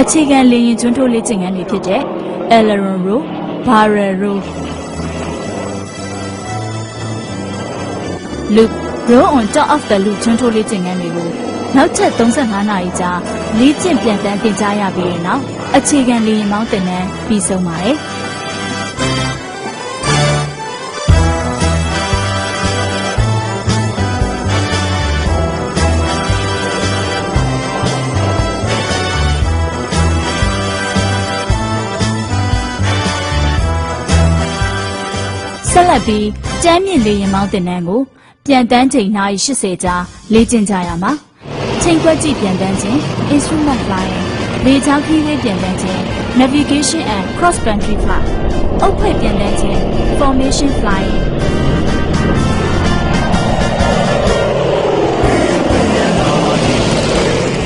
အခြေခံလေရင်ကျွန်းထိုးလေ့ကျင့်ခန်းတွေဖြစ်တဲ့ Aileron Row, Barrel Row, Loop, Row on top of the loop ကျွန်းထိုးလေ့ကျင့်ခန်းတွေကိုနောက်ထပ်35နာရီကြာလေ့ကျင့်ပြန်တန်းတင်ကြားရပြီးတဲ့နောက်အခြေခံလေရင်မောင်းတင်တန်းပြီးဆုံးပါတယ်။ ဆက်လက်ပြီးကျမ်းမြင့်လေရင်မောင်းတင်တန်းကိုပြန်တန်းချိန်နာရီ80ကြာလေ့ကျင့်ကြရမှာချိန်ခွက်ကြည့်ပြန်တန်းခြင်း instrument flying လေချောင်းခီးလေးပြန်တန်းခြင်း navigation and cross country flight အုပ်ဖွဲ့ပြန်တန်းခြင်း formation flying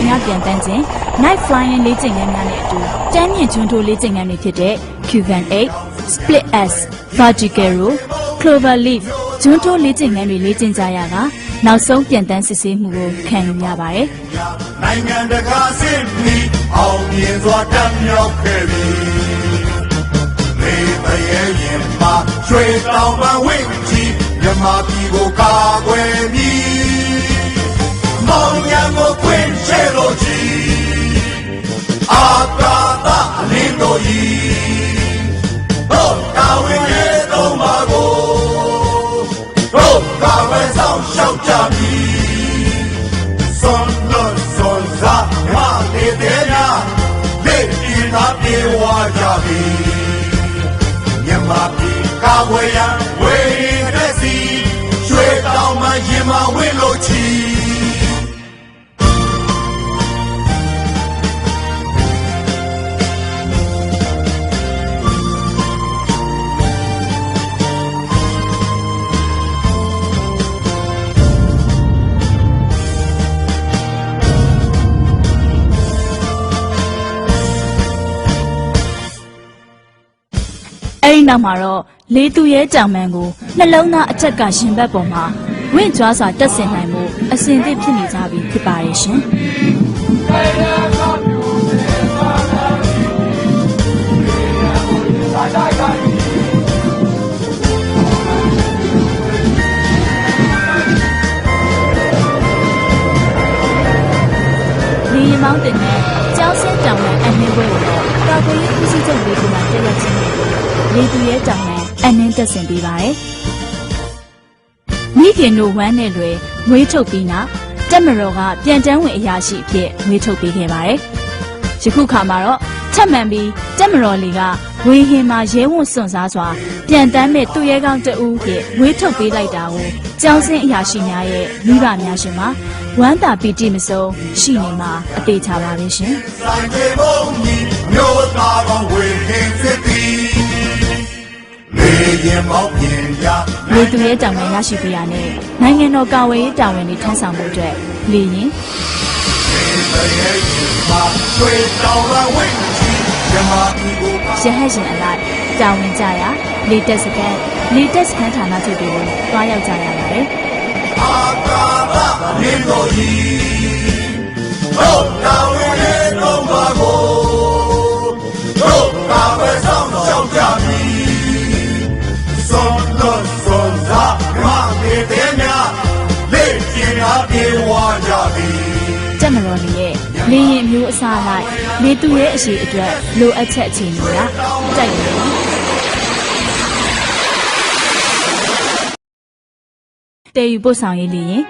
ညပြန်တန်းခြင်း night flying လေ့ကျင့်ခန်းများနဲ့အတူတန်းမြင့်ကျွန်းထိုးလေ့ကျင့်ခန်းတွေဖြစ်တဲ့ Cuban 8 split S vertical row clover leaf ကျွန်းထိုးလေ့ကျင့်ခန်းတွေလေ့ကျင့်ကြရတာနောက်ဆုံးပြန်တန်းစစ်ဆေးမှုကိုခံယူရပါတယ်နိုင်ငံတကာအဆင့်မီအောင်မြင်စွာတက်မြောက်ခဲ့ပြီလေတရေရင်မှာရွှေတောင်ပန်ဝင့်ကြီးမြမပြည်ကိုကာကွယ်မည်မောင်ရံကိုခွင့်ချေလို့ကြီးအာကာသအလင်းတို့ဤတို့ကာ ဝေးရဲ့သုံးပါကိုတို့ကာဝေးဆောင်ရှောက်ကြမည် son los son za ma de de na de ti na pi wa ja bi မြန်မာပြည်ကာဝေးရန်ဝေးတဲ့စီရွှေတောင်မှရင်မဝင်းလို့ချီ အဲဒီနောက်မှာတော့လေသူရဲကြောင်မန်ကိုနှလုံးသားအချက်ကရှင်ဘက်ပေါ်မှာဝင့်ကြွားစွာတက်ဆင်နိုင်မှုအစဉ်သစ်ဖြစ်နေကြပြီဖြစ်ပါရဲ့ရှင်။ လေသူရဲတောင်နဲ့အနှင်းတက်ဆင်ပေးပါတယ်။မိခင်တို့ဝမ်းနဲ့လွယ်ငွေထုတ်ပြီးနောက်တက်မတော်ကပြန်တန်းဝင်အရာရှိအဖြစ်ငွေထုတ်ပေးခဲ့ပါတယ်။ယခုခါမှာတော့ချက်မှန်ပြီးတက်မတော်လေးကဝေဟင်မှာရဲဝံ့စွန့်စားစွာပြန်တန်းမဲ့သူရဲကောင်းတဦးရဲ့ငွေထုတ်ပေးလိုက်တာကိုကျောင်းဆင်းအရာရှိများရဲ့မိဘများရှင်မှာဝမ်းသာပီတိမဆုံးရှိနေမှာအသေးချပါပဲရှင် ရင်မောက်ပြင်ကြ။လေသူရဲတောင်ပန်ရရှိပေးရတဲ့နိုင်ငံတော်ကာဝေးရေးတာဝန်တွေထမ်းဆောင်မှုအတွက်လေရင်တရေရင်မှာရွှေတောင်ပန်ဝင့်ကြီးမြမပြည်ကိုကာရဟတ်ရှင်အလိုက်တာဝန်ကြရာလေတက်စကန်လေတက်စကန်ဌာနချုပ်တွေကိုတွားရောက်ကြရပါတယ်အာကာသလင်းတို့ဤတို့ကာဝေးရဲ့သုံးပါကို စွန်လို့စွန်သာမနေတဲ့များလေ့ကျင်အားပြေဝါကြသည်။တက်မတော်နေရဲ့လေရင်အမျိုးအစားလိုက်လေသူရဲအရှိအတွက်လိုအပ်ချက်အခြေအနေကတိုက်နေတယ်။တေယူပို့ဆောင်ရေးလေရင်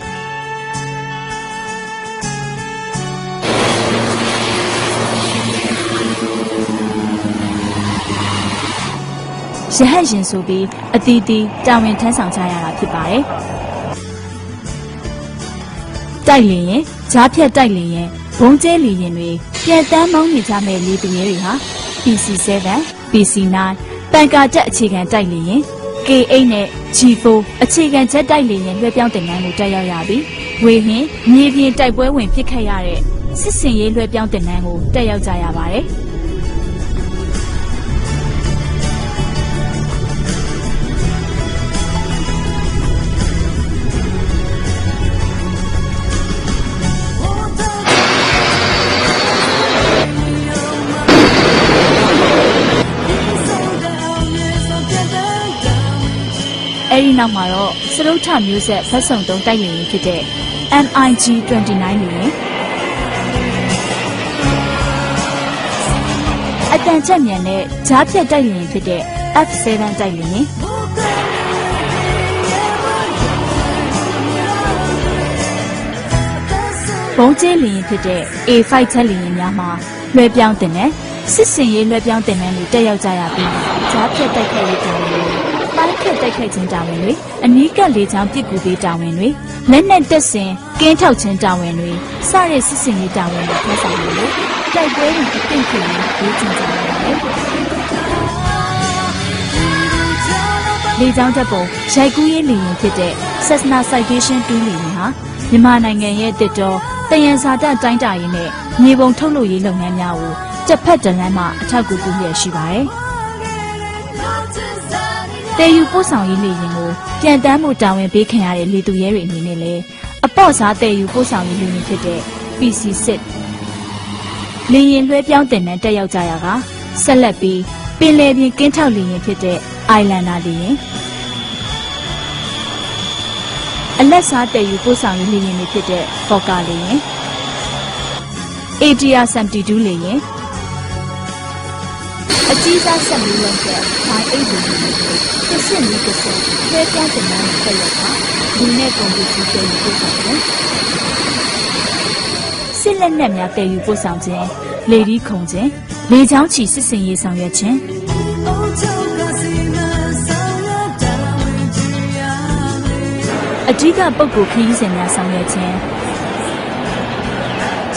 ရဟတ်ရှင်ဆိုပြီးအတီးတီးတာဝန်ထမ်းဆောင်ကြရတာဖြစ်ပါတယ်။တိုက်လေရင်ဂျားဖြတ်တိုက်လေရင်ဘုံကျဲလေရင်တွေပြန်တန်းမောင်းနေကြမဲ့လေသူရဲတွေဟာ PC7 PC9 ပန်ကာတက်အခြေခံတိုက်လေရင် K8 နဲ့ G4 အခြေခံချက်တိုက်လေရင်လွှဲပြောင်းတင်ငန်းကိုတက်ရောက်ရပြီးဝေဟင်မြေပြင်တိုက်ပွဲဝင်ဖြစ်ခဲ့ရတဲ့စစ်စင်ရေးလွှဲပြောင်းတင်ငန်းကိုတက်ရောက်ကြရပါတယ်။ နောက်မှာတော့စရုပ်ထမျိုးဆက်ဖက်ဆုံသုံးတိုက်လေရင်ဖြစ်တဲ့ MiG 29လေရင်အတန်ချက်မြန်တဲ့ဂျားဖြတ်တိုက်လေရင်ဖြစ်တဲ့ F7 တိုက်လေရင်ဘုံကျင်းလျင်ဖြစ်တဲ့ A5 ချက်လျင်များမှာလွှဲပြောင်းတင်တဲ့စစ်စင်ရေးလွှဲပြောင်းတင်တဲ့လူတက်ရောက်ကြရပြီးဂျားဖြတ်တိုက်ခိုက်ရေးတာဝန်တွေပို င်းဖြတ်တိုက်ခိုက်ခြင်းတာဝန်တွေအနီးကပ်လေချောင်းပစ်ကူပေးတာဝန်တွေလက်နက်တက်ဆင်ကင်းထောက်ခြင်းတာဝန်တွေစတဲ့စစ်စင်ရေးတာဝန်တွေထမ်းဆောင်နေလို့တိုက်ပွဲတွေအသိဖြစ်ရေးဒေးကျင်ကြရပါတယ်လေကြောင်းတပ်ပုံရိုက်ကူးရေးလေယာဉ်ဖြစ်တဲ့ Cessna Citation 2လေယာဉ်ဟာမြန်မာနိုင်ငံရဲ့တစ်တော်တယံဇာတတိုင်းတာရေးနဲ့မြေပုံထုတ်လုပ်ရေးလုပ်ငန်းများကိုတစ်ဖက်တစ်လမ်းမှာအထောက်အကူပြုရရှိပါတယ်။ တေယူပို့ဆောင်ရေးလေယာဉ်ကိုပြန်တမ်းမှုတာဝန်ပေးခံရတဲ့လေသူရဲတွေအနေနဲ့လည်းအပေါ့စားတေယူပို့ဆောင်ရေးလေယာဉ်ဖြစ်တဲ့ PC6 လေယာဉ်လွှဲပြောင်းတင်တဲ့တက်ရောက်ကြရကဆက်လက်ပြီးပင်လယ်ပြင်ကင်းထောက်လေယာဉ်ဖြစ်တဲ့ Islander လေယာဉ်အလက်စားတည်ယူပို့ဆောင်ရေးလေယာဉ်တွေဖြစ်တဲ့ Fokker လေယာဉ် ATR 72 လေယာဉ်အကြီးစားဆက်မီးလုံးကျမိုင်းအိတ်လေယာဉ် တွေတစ်ဆင့်ပြီးတစ်ဆင့်လွှဲပြောင်းတင်တဲ့တက်ရောက်တာလူနဲ့ကွန်ပျူတာတည်ယူပို့ဆောင်တယ်စစ်လက်နက်များတည်ယူပို့ဆောင်ခြင်းလေဒီခုံခြင်းလေချောင်းချီစစ်စင်ရေးဆောင်ရွက်ခြင်းအဓိကပုဂ္ဂိုလ်ခရီးစဉ်များဆောင်ရွက်ခြင်း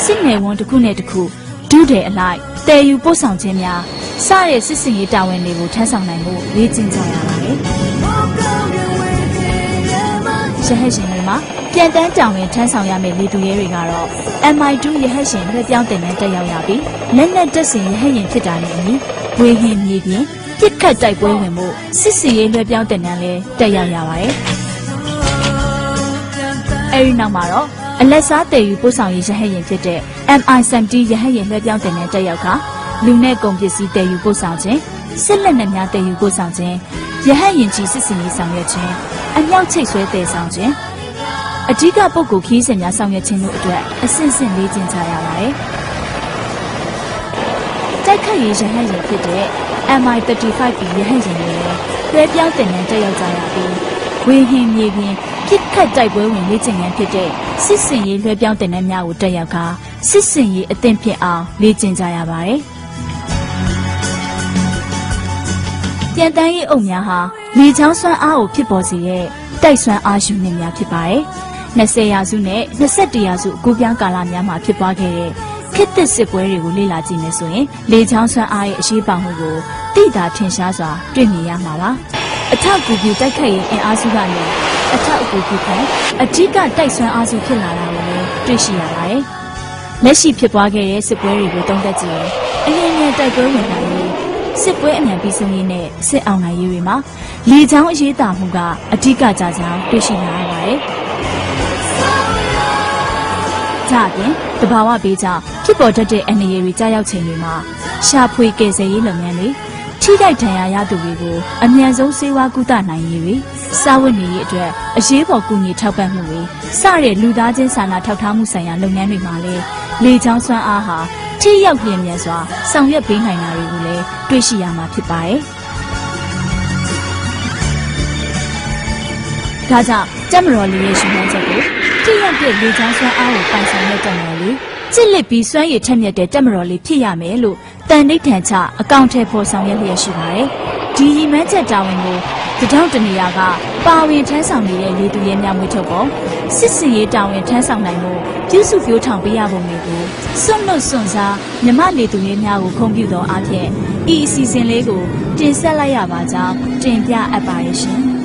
စစ်နယ်ဝန်တစ်ခုနဲ့တစ်ခုဒုတယ်အလိုက်တည်ယူပို့ဆောင်ခြင်းများစတဲ့စစ်စင်ရေးတာဝန်တွေကိုထမ်းဆောင်နိုင်ဖို့လေ့ကျင့်ကြရပါ တယ်။ရဟတ်ရှင်တွေမှာပြန်တန်းတောင်ဝင်ထမ်းဆောင်ရမယ့်လေသူရဲတွေကတော့ MI2 ရဟတ်ရှင်လွှဲပြောင်းတင်တဲ့တက်ရောက်ရပြီးလက်နက်တပ်ဆင်ရဟတ်ရင်ဖြစ်တာနဲ့အညီဝေဟင်မြေပြင်ပြစ်ခတ်တိုက်ပွဲဝင်မှုစစ်စင်ရေးလွှဲပြောင်းတင်တဲ့လည်းတက်ရောက်ရပါတယ်။အဲဒီနောက်မှာတော့အလက်စားတည်ယူပို့ဆောင်ရေးရဟတ်ရင်ဖြစ်တဲ့ MI70 ရဟတ်ရင်လွှဲပြောင်းတင်တဲ့တက်ရောက်ကလူနဲ့ကုန်ပစ္စည်းတည်ယူပို့ဆောင်ခြင်း စစ်လက်နက်များတည်ယူပို့ဆောင်ခြင်းရဟတ်ရင်ကြီးစစ်စင်ရေးဆောင်ရွက်ခြင်းအမြောက်ချိတ်ဆွဲတည်ဆောင်ခြင်းအဓိကပုဂ္ဂိုလ်ခီးစဉ်များဆောင်ရွက်ခြင်းတို့အတွက်အဆင့်ဆင့်လေ့ကျင့်ကြရပါတယ်။တိုက်ခတ်ရေးရဟတ်ရင်ဖြစ်တဲ့ MI35B ရဟတ်ရင်တွေလည်းလွှဲပြောင်းတင်တဲ့တက်ရောက်ကြရပြီးဝေဟင်မြေပြင်ပြစ်ခတ်တိုက်ပွဲဝင်လေ့ကျင့်ခန်းဖြစ်တဲ့စစ်စင်ရေးလွှဲပြောင်းတင်တဲ့များကိုတက်ရောက်ကစစ်စင်ရေးအသင့်ဖြစ်အောင်လေ့ကျင့်ကြရပါတယ်။ ပြန်တန်းရေးအုပ်များဟာလေချောင်းစွမ်းအားကိုဖြစ်ပေါ်စေတဲ့တိုက်စွမ်းအားယူနေများဖြစ်ပါတယ်။20ရာစုနဲ့21ရာစုအကူပြောင်းကာလများမှာဖြစ်ပွားခဲ့တဲ့ခေတ်သစ်စစ်ပွဲတွေကိုလေ့လာကြည့်မယ်ဆိုရင်လေချောင်းစွမ်းအားရဲ့အရှိပောင်မှုကိုသိတာထင်ရှားစွာတွေ့မြင်ရမှာပါ။အထောက်အကူပြုတိုက်ခိုက်ရေးအင်အားစုကနေအထောက်အကူပြုခံအဓိကတိုက်စွမ်းအားစုဖြစ်လာတာကိုလည်းတွေ့ရှိရပါတယ်။လက်ရှိဖြစ်ပွားခဲ့တဲ့စစ်ပွဲတွေကိုတုံ့တက်ကြည့်ရင်အရင်ကတိုက်ပွဲဝင်လာရေး စစ်ပွဲအမြန်ပြီးဆုံးရေးနဲ့စစ်အောင်နိုင်ရေးတွေမှာလေချောင်းအရေးတာမှုကအဓိကကြကြောင်းတွေ့ရှိလာရပါတယ်။ကြအပြင်တဘာဝဘေးကြောင့်ဖြစ်ပေါ်တတ်တဲ့အနေရတွေကြားရောက်ချိန်တွေမှာရှာဖွေကယ်ဆယ်ရေးလုပ်ငန်းတွေထိခိုက်ဒဏ်ရာရသူတွေကိုအမြန်ဆုံးစေဝါကုသနိုင်ရေးတွေစားဝတ်နေရေးအတွက်အရေးပေါ်ကူညီထောက်ပံ့မှုတွေစတဲ့လူသားချင်းစာနာထောက်ထားမှုဆိုင်ရာလုပ်ငန်းတွေမှာလည်းလေချောင်းစွမ်းအားဟာ ထိရောက်လျင်မြန်စွာဆောင်ရွက်ပေးနိုင်တာတွေကိုလည်းတွေ့ရှိရမှာဖြစ်ပါတယ်။ဒါကြောင့်တက်မတော်လေးရဲ့ရှင်မှန်းချက်ကိုထိရောက်တဲ့လေချောင်းစွမ်းအားကိုပိုင်ဆိုင်တဲ့တက်မတော်လေးချစ်လက်ပြီးစွမ်းရည်ထက်မြက်တဲ့တက်မတော်လေးဖြစ်ရမယ်လို့တန်ဋိဌာန်ချအကောင့်ထဲပေါ်ဆောင်ရွက်လျက်ရှိပါတယ်။ဒီရီမန်းချက်တာဝန်ကို တထောက်တနေရာကပါဝင်ထမ်းဆောင်နေတဲ့လေသူရဲများမွေးထုတ်ပေါ်စစ်စင်ရေးတာဝန်ထမ်းဆောင်နိုင်မှုပြုစုပြောထောင်ပေးရပုံတွေကိုစွန့်လွတ်စွန့်စားမြမလေသူရဲများကိုခုံပြုသောအဖြစ်ဤအစီအစဉ်လေးကိုတင်ဆက်လိုက်ရပါကြောင်းတင်ပြအပ်ပါရရှင်။